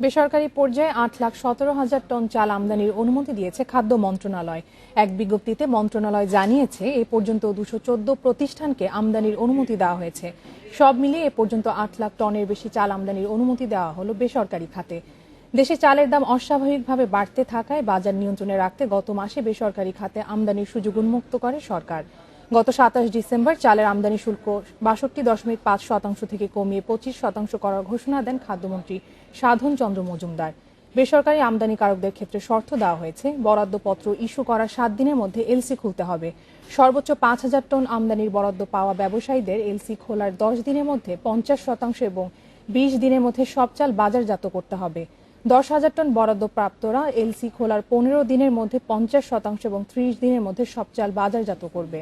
বেসরকারি পর্যায়ে আট লাখ সতেরো হাজার টন চাল আমদানির অনুমতি দিয়েছে খাদ্য মন্ত্রণালয়। এক বিজ্ঞপ্তিতে মন্ত্রণালয় জানিয়েছে, এ পর্যন্ত দুশো চোদ্দ প্রতিষ্ঠানকে আমদানির অনুমতি দেওয়া হয়েছে। সব মিলিয়ে এ পর্যন্ত আট লাখ টনের বেশি চাল আমদানির অনুমতি দেওয়া হলো বেসরকারি খাতে। দেশে চালের দাম অস্বাভাবিকভাবে বাড়তে থাকায় বাজার নিয়ন্ত্রণে রাখতে গত মাসে বেসরকারি খাতে আমদানির সুযোগ উন্মুক্ত করে সরকার। গত সাতাশ ডিসেম্বর চালের আমদানি শুল্ক বাষট্টি দশমিক পাঁচ শতাংশ থেকে কমিয়ে পঁচিশ শতাংশ করার ঘোষণা দেন খাদ্যমন্ত্রী সাধন চন্দ্র মজুমদার। বেসরকারি আমদানিকারকদের ক্ষেত্রে শর্ত দেওয়া হয়েছে, বরাদ্দপত্র ইস্যু করার সাত দিনের মধ্যে এলসি খুলতে হবে। সর্বোচ্চ পাঁচ হাজার টন আমদানির বরাদ্দ পাওয়া ব্যবসায়ীদের এলসি খোলার দশ দিনের মধ্যে পঞ্চাশ শতাংশ এবং বিশ দিনের মধ্যে সব চাল বাজারজাত করতে হবে। দশ হাজার টন বরাদ্দ প্রাপ্তরা এলসি খোলার পনেরো দিনের মধ্যে পঞ্চাশ শতাংশ এবং ত্রিশ দিনের মধ্যে সব চাল বাজারজাত করবে।